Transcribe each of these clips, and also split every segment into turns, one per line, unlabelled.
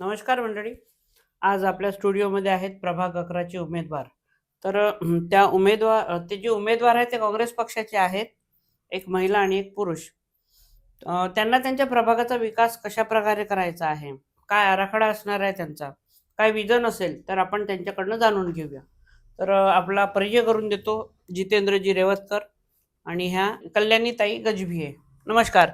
नमस्कार मंडळी. आज आपल्या स्टुडिओमध्ये आहेत प्रभाग अकराचे उमेदवार. तर त्या उमेदवार ते जे उमेदवार आहेत ते काँग्रेस पक्षाचे आहेत. एक महिला आणि एक पुरुष. त्यांना त्यांच्या प्रभागाचा विकास कशा प्रकारे करायचा आहे? काय आराखडा असणार आहे त्यांचा? काय विजन असेल तर आपण त्यांच्याकडनं जाणून घेऊया. तर आपला परिचय करून देतो जितेंद्रजी रेवतकर आणि ह्या कल्याणीताई गजभिये. नमस्कार.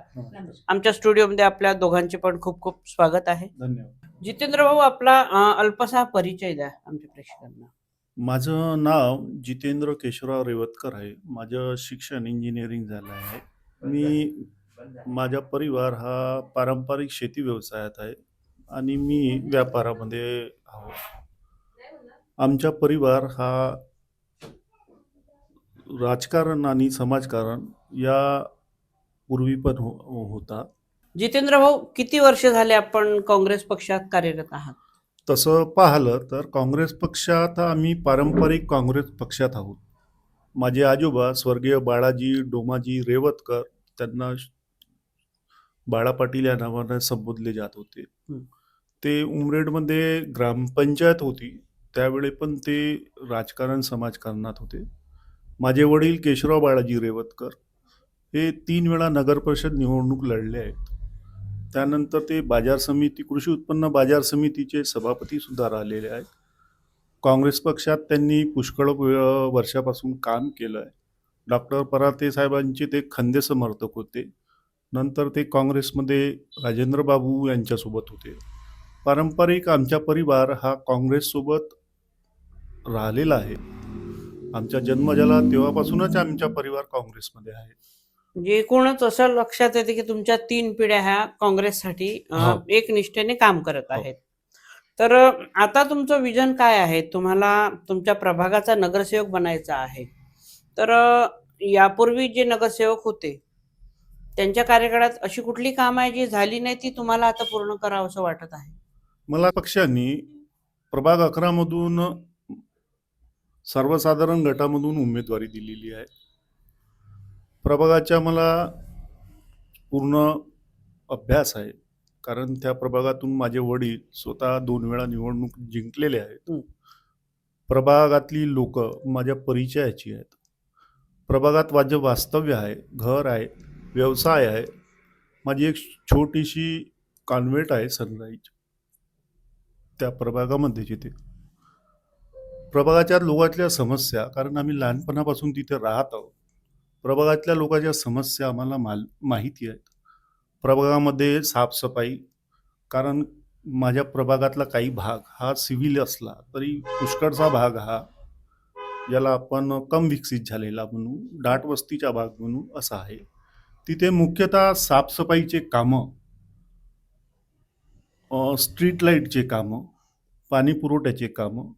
आमच्या स्टुडिओमध्ये आपल्या दोघांचे पण खूप खूप स्वागत आहे.
धन्यवाद.
जितेंद्र भाऊ आपला अल्पसा परिचय द्या आमच्या प्रेक्षकांना.
माझं नाव जितेंद्र केशवराव रेवतकर आहे. माझं शिक्षण इंजिनिअरिंग झालं आहे. मी माझा परिवार हा पारंपरिक शेती व्यवसायात आहे आणि मी व्यापारामध्ये आहो आमचा परिवार हा राजकारण आणि समाजकारण या पूर्वी पण हो होता.
जितेंद्र भाऊ किती वर्ष झाले आपण काँग्रेस पक्षात कार्यरत आहात?
तसं पाहिलं तर काँग्रेस पक्षात आम्ही पारंपरिक काँग्रेस पक्षात आहोत. माझे आजोबा स्वर्गीय बाळाजी डोमाजी रेवतकर त्यांना बाळा पाटील या नावाने संबोधले जात होते. ते उमरेडमध्ये ग्रामपंचायत होती. त्यावेळी पण ते राजकारण समाजकारणात होते. माझे वडील केशवराव बाळाजी रेवतकर हे तीन वेळा नगर परिषद निवडणूक लढले आहेत. त्यानंतर ते बाजार समिती कृषी उत्पन्न बाजार समितीचे सभापतीसुद्धा राहिलेले आहेत. काँग्रेस पक्षात त्यांनी पुष्कळ वर्षापासून काम केलं आहे डॉक्टर पराते साहेबांचे ते खंदे समर्थक होते. नंतर ते काँग्रेसमध्ये राजेंद्र बाबू यांच्यासोबत होते. पारंपरिक आमचा परिवार हा काँग्रेससोबत राहिलेला आहे. आमचा जन्म झाला तेव्हापासूनच आमच्या परिवार काँग्रेसमध्ये आहे.
म्हणजे एकूणच असं लक्षात येते की तुमच्या तीन पिढ्या ह्या काँग्रेससाठी
हो.
एक निष्ठेने काम करत
हो.
आहेत. तर आता तुमचं विजन काय आहे? तुम्हाला तुमच्या प्रभागाचा नगरसेवक बनायचा आहे. तर यापूर्वी जे नगरसेवक होते त्यांच्या कार्यकाळात अशी कुठली कामं आहे जी झाली नाही ती तुम्हाला आता पूर्ण करावं असं वाटत आहे?
मला पक्षांनी प्रभाग अकरामधून सर्वसाधारण गटामधून उमेदवारी दिलेली आहे. प्रभागाच्या मला पूर्ण अभ्यास आहे. कारण त्या प्रभागातून माझे वडील स्वतः दोन वेळा निवडणूक जिंकलेले आहेत. प्रभागातली लोक माझ्या परिचयाची आहेत. प्रभागात माझं वास्तव्य आहे घर आहे व्यवसाय आहे. माझी एक छोटीशी कॉन्व्हेंट आहे सनराईज त्या प्रभागामध्ये जिथे. प्रभागाच्या लोकांच्या समस्या कारण आम्ही लहानपणापासून तिथे राहत आहोत. प्रभागातल्या लोकांच्या समस्या आम्हाला माल माहिती आहेत. प्रभागामध्ये साफसफाई कारण माझ्या प्रभागातला काही भाग हा सिव्हिल असला तरी पुष्कळचा भाग हा ज्याला आपण कम विकसित झालेला म्हणू दाट वस्तीचा भाग म्हणू असा आहे. तिथे मुख्यतः साफसफाईचे कामं स्ट्रीट लाईटचे कामं पाणी पुरवठ्याचे कामं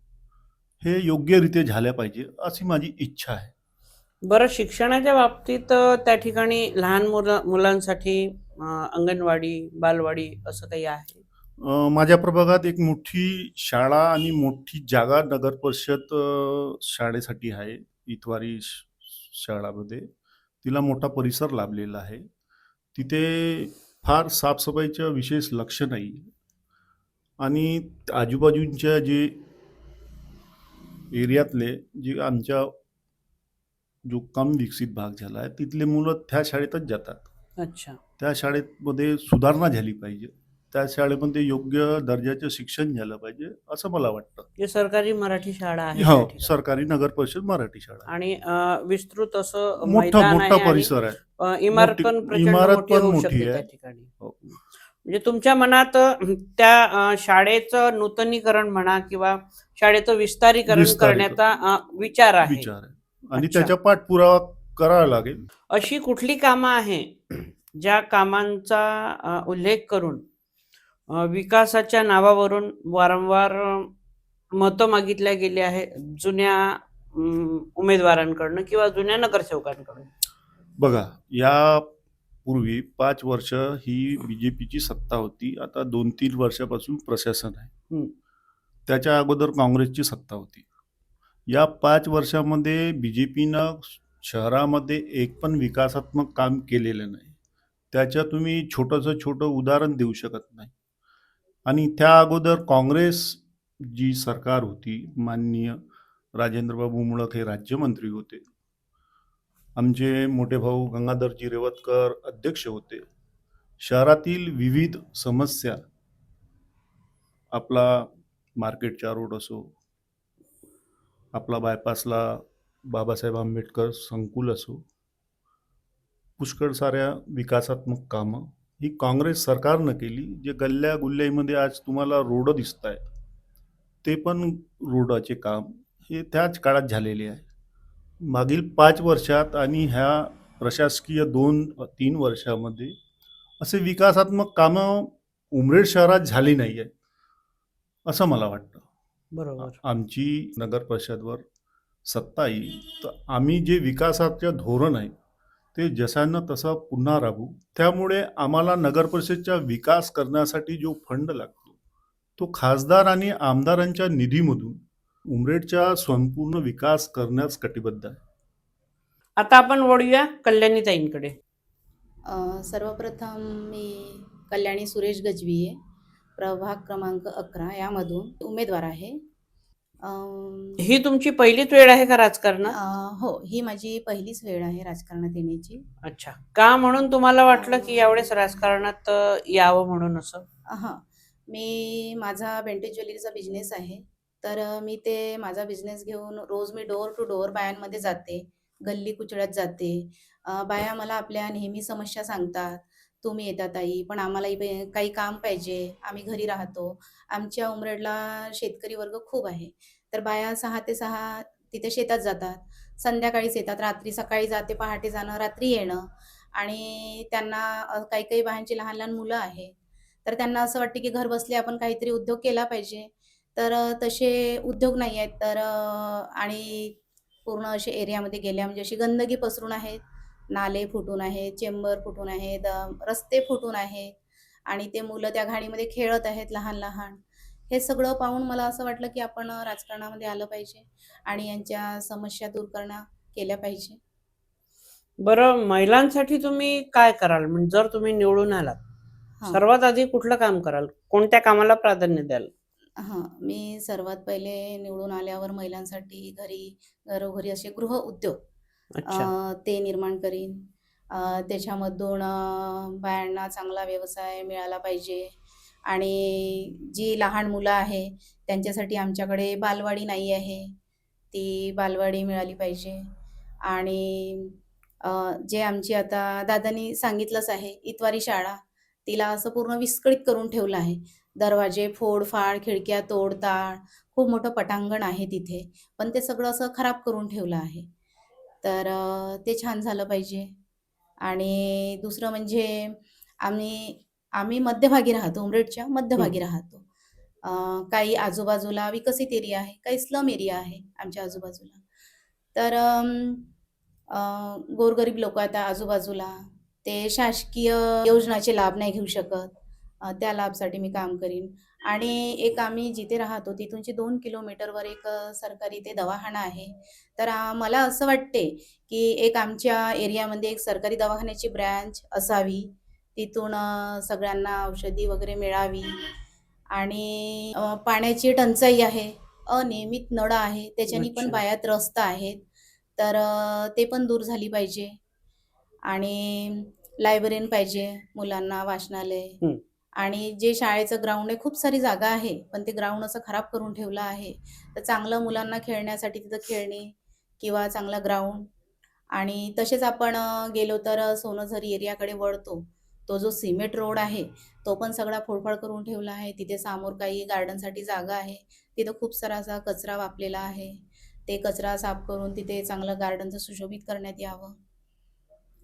हे योग्यरीत्या झाल्या पाहिजे अशी माझी इच्छा आहे.
बरं शिक्षणाच्या बाबतीत त्या ठिकाणी लहान मुलं मुलांसाठी अंगणवाडी बालवाडी असं काही आहे?
माझ्या प्रभागात एक मोठी शाळा आणि मोठी जागा नगर परिषद शाळेसाठी आहे इतवारी श- शाळामध्ये. तिला मोठा परिसर लाभलेला आहे. तिथे फार साफसफाईचं विशेष लक्ष नाही. आणि आजूबाजूंच्या जे एरियातले जे आमच्या जो कम विकसित भाग झाला आहे तिथले मुलं त्या शाळेतच जातात.
अच्छा.
त्या शाळेमध्ये सुधारणा झाली पाहिजे. त्या शाळेमध्ये योग्य दर्जाचं शिक्षण झालं पाहिजे असं मला वाटतं.
सरकारी मराठी शाळा आहे
हो. सरकारी नगर परिषद मराठी शाळा
आणि विस्तृत असं
मोठा मोठा परिसर आहे.
इमारत पण
इमारत पण मोठी आहे. हो.
म्हणजे तुमच्या मनात त्या शाळेचं नूतनीकरण म्हणा किंवा शाळेचं विस्तारीकरण. करण्याचा अं, विचार आहे.
विचार आहे. आणि
अच्छा.
त्याचा पाठपुरावा करावा लागेल.
अशी कुठली कामं आहे ज्या कामांचा अ, उल्लेख करून अ, विकासाच्या नावावरून वारंवार मतं मागितल्या गेली आहे जुन्या अम, उमेदवारांकडनं किंवा जुन्या नगरसेवकांकडून?
बघा या पूर्वी पाच वर्ष ही बी जे पीची सत्ता होती. आता दोन तीन वर्षापासून प्रशासन आहे.
हं.
त्याच्या अगोदर काँग्रेसची सत्ता होती. या पाच वर्षामध्ये बी जे पीनं शहरामध्ये एक पण विकासात्मक काम केलेलं नाही. त्याच्या तुम्ही छोटंसं छोटं उदाहरण देऊ शकत नाही. आणि त्या अगोदर काँग्रेस जी सरकार होती माननीय राजेंद्रबाबू मुळक हे राज्यमंत्री होते. आमचे मोठे भाऊ गंगाधरजी रेवतकर अध्यक्ष होते. शहरातील विविध समस्या आपला मार्केटचा रोड असो आपला बायपासला बाबासाहेब आंबेडकर संकुल असो पुष्कळ साऱ्या विकासात्मक कामं ही काँग्रेस सरकारनं केली जे गल्ल्या गुल्ल्याईमध्ये आज तुम्हाला रोड दिसत आहेत ते पण रोडाचे काम हे त्याच काळात झालेले आहे. मागील पाच वर्षात आणि ह्या प्रशासकीय दोन तीन वर्षामध्ये असे विकासात्मक कामं उमरेड शहरात झाली नाही आहेत असं मला वाटतं.
बरोबर.
आमची नगर परिषदवर सत्ता येईल तर आम्ही जे विकासाचं धोरण आहे ते जसानं तसं पुन्हा राबू त्यामुळे आम्हाला नगर परिषदचा विकास करण्यासाठी जो फंड लागतो तो खासदार आणि आमदारांच्या निधीमधून उमरेडचा संपूर्ण विकास करण्यास कटिबद्ध आहे.
आता आपण वळूया कल्याणीताईंकडे.
सर्वप्रथम मी कल्याणी सुरेश गजवीये प्रभाग क्रमांक अकरा यामधून उमेदवार आहे.
ही तुमची पहिलीच वेळ आहे का राजकारणात?
अ, हो ही माझी पहिलीच वेळ आहे राजकारणात येण्याची.
अच्छा. का म्हणून तुम्हाला वाटलं की यावेळेस राजकारणात अ, यावं म्हणून असं?
हां. मी माझा बेंटेज ज्वेलरीचा बिझनेस आहे. तर अ, मी ते माझा बिझनेस घेऊन रोज मी डोअर टू डोअर बायांमध्ये जाते. गल्ली कुचड्यात जाते. अ, बाया मला आपल्या नेहमी समस्या सांगतात. तुम्ही येता ताई पण आम्हाला काही काम पाहिजे आम्ही घरी राहतो. आमच्या उमरेडला शेतकरी वर्ग खूप आहे. तर बाया सहा ते सहा तिथे शेतात जातात. संध्याकाळीच येतात रात्री सकाळी जाते पहाटे जाणं रात्री येणं. आणि त्यांना काही काही बायांची लहान लहान मुलं आहे. तर त्यांना असं वाटतं की घर बसले आपण काहीतरी उद्योग केला पाहिजे. तर तसे उद्योग नाही आहेत. तर आणि पूर्ण असे एरियामध्ये गेल्या म्हणजे अशी गंदगी पसरून आहेत नाले फुटून आहेत चेंबर फुटून आहेत रस्ते फुटून आहेत आणि ते मुलं त्या घाणीमध्ये खेळत आहेत लहान लहान. हे सगळं पाहून मला असं वाटलं की आपण राजकारणामध्ये आलं पाहिजे आणि यांच्या समस्या दूर करणं केल्या पाहिजे.
बरं महिलांसाठी तुम्ही काय कराल? म्हणजे जर तुम्ही निवडून आलात. सर्वात आधी कुठलं काम कराल? कोणत्या कामाला प्राधान्य द्याल?
हां मी सर्वात पहिले निवडून आल्यावर महिलांसाठी घरी घरोघरी असे गृह उद्योग
अच्छा.
ते निर्माण करीन. अ, त्याच्यामधून अ, बायांना चांगला व्यवसाय मिळाला पाहिजे. आणि जी लहान मुलं आहे त्यांच्यासाठी आमच्याकडे बालवाडी नाही आहे. ती बालवाडी मिळाली पाहिजे. आणि अ, जे आमची आता दादानी सांगितलंच आहे इतवारी शाळा तिला असं पूर्ण विस्कळीत करून ठेवलं आहे. दरवाजे फोडफाड खिडक्या तोडताड खूप मोठं पटांगण आहे तिथे. पण ते सगळं असं खराब करून ठेवलं आहे. तर ते छान झालं पाहिजे. आणि दुसरं म्हणजे आम्ही आम्ही मध्यभागी राहतो उमरेडच्या मध्यभागी राहतो. काही आजूबाजूला विकसित एरिया आहे काही स्लम एरिया आहे आमच्या आजूबाजूला. तर गोरगरीब लोक आता आजूबाजूला ते शासकीय योजनाचे लाभ नाही घेऊ शकत. त्या लाभसाठी मी काम करीन. आणि एक आम्ही जिथे राहतो तिथूनची दोन किलोमीटरवर एक सरकारी ते दवाखाना आहे. तर मला असं वाटते की एक आमच्या एरियामध्ये एक सरकारी दवाखान्याची ब्रँच असावी. तिथून सगळ्यांना औषधी वगैरे मिळावी. आणि पाण्याची टंचाई आहे. अनियमित नळ आहे. त्याच्यानी पण. बाया त्रस्त आहेत. तर ते पण दूर झाली पाहिजे. आणि लायब्ररीन पाहिजे मुलांना वाचनालय. आणि जे शाळेचं ग्राउंड आहे खूप सारी जागा आहे पण ते ग्राउंड असं खराब करून ठेवलं आहे. तर चांगलं मुलांना खेळण्यासाठी तिथं खेळणी किंवा चांगला ग्राउंड आणि तसेच आपण गेलो तर सोनझरी एरियाकडे वळतो. तो जो सिमेंट रोड आहे तो पण सगळा फोडफाड करून ठेवला आहे. तिथे समोर काही गार्डनसाठी जागा आहे. तिथं खूप सारा असा कचरा वापलेला आहे. ते कचरा साफ करून तिथे चांगलं गार्डनचं सुशोभित करण्यात यावं.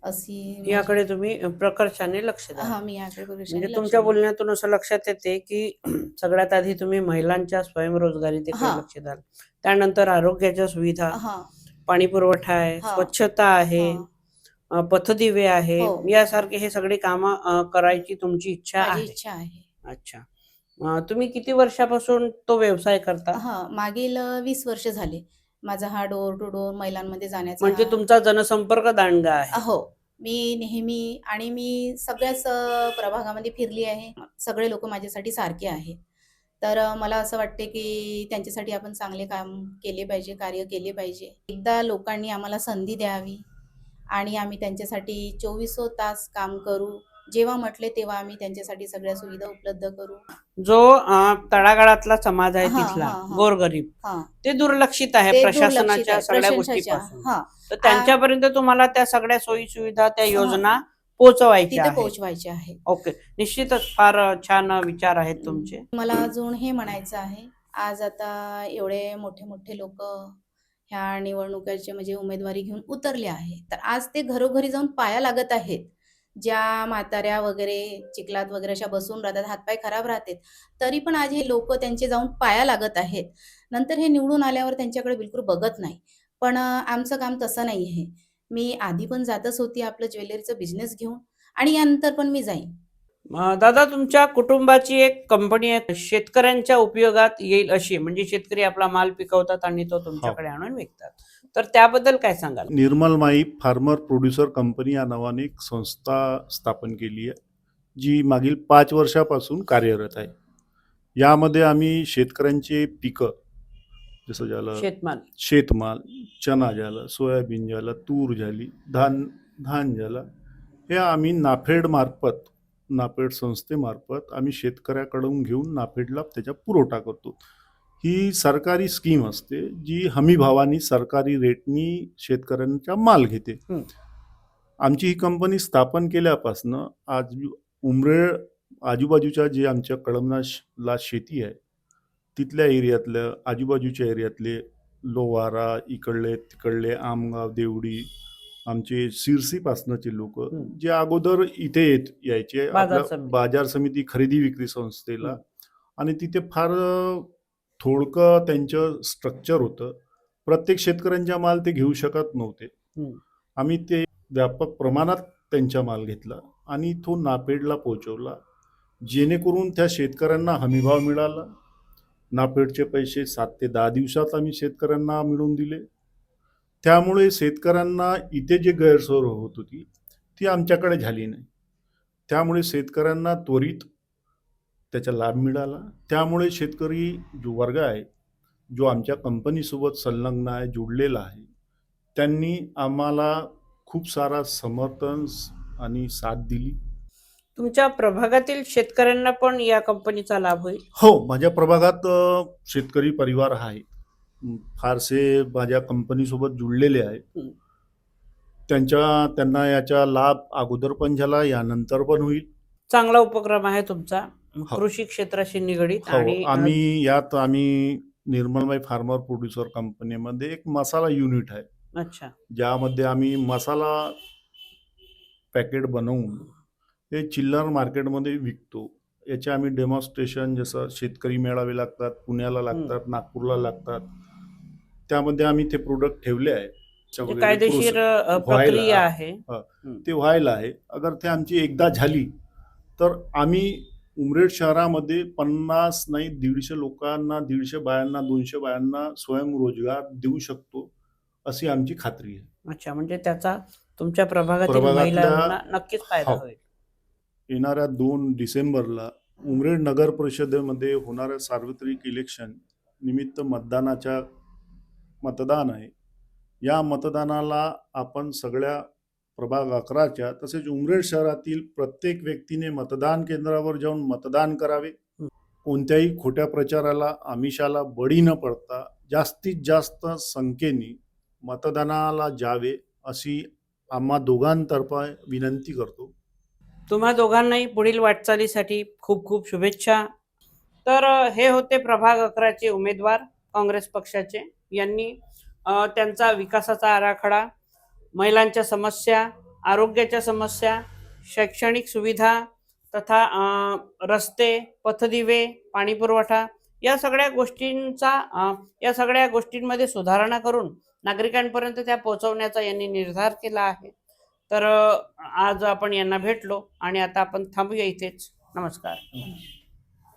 अशी माझी-
याकडे तुम्ही प्रकर्षाने लक्ष द्या.
हा मी याकडे प्रकर्षाने
म्हणजे तुमच्या. बोलण्यातून असं लक्षात येते की सगळ्यात आधी तुम्ही महिलांच्या स्वयंरोजगारी
हा.
लक्ष द्याल. त्यानंतर आरोग्याच्या सुविधा पाणी पुरवठा आहे. स्वच्छता आहे पथदिवे आहे
हो.
यासारखे हे सगळे कामं करायची तुमची इच्छा आहे. अच्छा. तुम्ही किती वर्षापासून तो व्यवसाय करता?
हा मागील वीस वर्ष झाले. माझा हा डोअर टू डोअर महिलांमध्ये जाण्याचा
म्हणजे तुमचा जनसंपर्क दांडगा आहे.
हो मी नेहमी आणि मी सगळ्याच प्रभागामध्ये फिरली आहे. सगळे लोक माझ्यासाठी सारखे आहे. तर मला असं वाटते की त्यांच्यासाठी आपण चांगले काम केले पाहिजे कार्य केले पाहिजे. एकदा लोकांनी आम्हाला संधी द्यावी आणि आम्ही त्यांच्यासाठी चोवीसो तास काम करू. जेव्हा म्हटले तेव्हा आम्ही त्यांच्यासाठी सगळ्या सुविधा उपलब्ध करू.
जो तळागाळातला समाज आहे तिथला. गोरगरीब
हां.
ते दुर्लक्षित आहे प्रशासनाच्या सगळ्या. गोष्टीपासून.
हां.
तर त्यांच्यापर्यंत तुम्हाला त्या सगळ्या सोयी सुविधा त्या योजना पोहोचवायच्या आहेत.
पोहोचवायचे आहे
ओके. निश्चितच फार छान विचार आहेत तुमचे.
मला अजून हे म्हणायचं आहे आज आता एवढे मोठे मोठे लोक ह्या निवडणुकीचे म्हणजे उमेदवारी घेऊन उतरले आहे तर आज ते घरोघरी जाऊन पाया लागत आहेत. ज्या म्हाताऱ्या वगैरे चिखलात वगैरे अशा बसून राहतात हातपाय खराब राहतात तरी पण आज हे लोक त्यांचे जाऊन पाया लागत आहेत. नंतर हे निवडून आल्यावर त्यांच्याकडे बिलकुल बघत नाही. पण आमचं काम तसं नाही आहे मी आधी पण जातच होती आपलं ज्वेलरीचं बिझनेस घेऊन आणि यानंतर पण मी जाईन.
दादा तुमच्या कुटुंबाची एक कंपनी आहे शेतकऱ्यांच्या उपयोगात येईल अशी म्हणजे शेतकरी आपला माल पिकवतात आणि तो तुमच्याकडे आणून विकतात. तर त्याबद्दल काय सांगाल?
निर्मल माई फार्मर प्रोड्युसर कंपनी या नावाने एक संस्था स्थापन केली आहे जी मागील पाच वर्षापासून कार्यरत आहे. यामध्ये आम्ही शेतकऱ्यांचे पिकं जसं झालं
शेतमाल.
शेतमाल चना झालं सोयाबीन झालं तूर झाली धान धान झालं हे आम्ही नाफेडमार्फत नाफेड संस्थेमार्फत आम्ही शेतकऱ्याकडून घेऊन नाफेडला त्याचा पुरवठा करतो ही सरकारी स्कीम असते जी हमी भावानी सरकारी रेटनी शेतकऱ्यांचा माल घेते. आमची ही कंपनी स्थापन केल्यापासनं आज उमरेड आजूबाजूच्या जे आमच्या कळमनाला शेती आहे तिथल्या एरियातलं आजूबाजूच्या एरियातले लोवारा इकडले तिकडले आमगाव देवडी आमचे सिरसीपासनचे लोक. जे अगोदर इथे येत यायचे
बाजार समिती.
बाजार समिती खरेदी विक्री संस्थेला. आणि तिथे फार थोडकं त्यांचं स्ट्रक्चर होतं प्रत्येक शेतकऱ्यांचा माल ते घेऊ शकत नव्हते. आम्ही ते व्यापक प्रमाणात त्यांचा माल घेतला आणि तो नापेडला पोहोचवला जेणेकरून त्या शेतकऱ्यांना हमीभाव मिळाला नापेडचे पैसे सात ते दहा दिवसात आम्ही शेतकऱ्यांना मिळवून दिले त्यामुळे शेतकऱ्यांना इथे जे गैरसोय होत होती ती आमच्याकडे झाली नाही. त्यामुळे शेतकऱ्यांना त्वरित त्याचा लाभ मिळाला. त्यामुळे शेतकरी जो वर्ग आहे जो आमच्या कंपनीसोबत संलग्न आहे जुडलेला आहे त्यांनी आम्हाला खूप सारा समर्थन आणि साथ दिली.
तुमच्या प्रभागातील शेतकऱ्यांना पण या कंपनीचा लाभ होईल?
हो माझ्या प्रभागात शेतकरी परिवार आहे. फारसे माझ्या कंपनीसोबत जुळलेले आहे
हं.
त्यांच्या त्यांना याचा लाभ अगोदर पण झाला यानंतर पण होईल.
चांगला उपक्रम आहे तुमचा.
हो.
कृषी क्षेत्राशी निगडीत
हो
आणि
आम्ही यात आम्ही निर्मलबाई फार्मर प्रोड्युसर कंपनीमध्ये एक मसाला युनिट आहे.
अच्छा.
ज्यामध्ये आम्ही मसाला पॅकेट बनवून हे चिल्लर मार्केटमध्ये विकतो. याचे आम्ही डेमॉन्स्ट्रेशन जसं शेतकरी मेळावे लागतात पुण्याला लागतात नागपूरला लागतात. त्यामध्ये आम्ही ते प्रोडक्ट ठेवले आहे.
म्हणजे कायदेशीर
व्हायला.
प्रक्रिया आहे.
ते व्हायला आहे. अगर ते आमची एकदा झाली तर आम्ही उमरेड शहरामध्ये पन्नास नाही दीडशे लोकांना दीडशे बायांना दोनशे बायांना स्वयंरोजगार देऊ शकतो अशी आमची खात्री आहे.
अच्छा म्हणजे त्याचा तुमच्या प्रभागातील
प्रभागातल्या-
महिलांना नक्कीच फायदा
हो.
होईल.
येणाऱ्या दोन डिसेंबरला उमरेड नगर परिषदेमध्ये होणाऱ्या सार्वत्रिक इलेक्शन निमित्त मतदानाच्या मतदान आहे. या मतदानाला आपण सगळ्या प्रभाग अकराच्या तसेच उमरेड शहरातील प्रत्येक व्यक्तीने मतदान केंद्रावर जाऊन मतदान करावे. कोणत्याही खोट्या प्रचाराला आमिषाला बळी न पडता जास्तीत जास्त संख्येने मतदानाला जावे अशी आम्हा दोघांतर्फे विनंती करतो.
तुम्हा दोघांनाही पुढील वाटचालीसाठी खूप खूप शुभेच्छा. तर हे होते प्रभाग अकराचे उमेदवार काँग्रेस पक्षाचे. यांनी त्यांचा विकासाचा आराखडा महिलांच्या समस्या आरोग्याच्या समस्या शैक्षणिक सुविधा तथा रस्ते पथदिवे पाणीपुरवठा या सगळ्या गोष्टींचा या सगळ्या गोष्टींमध्ये सुधारणा करून नागरिकांपर्यंत त्या पोहोचवण्याचा यांनी निर्धार केला आहे. तर आज आपण यांना भेटलो आणि आता आपण थांबूया इथेच. नमस्कार.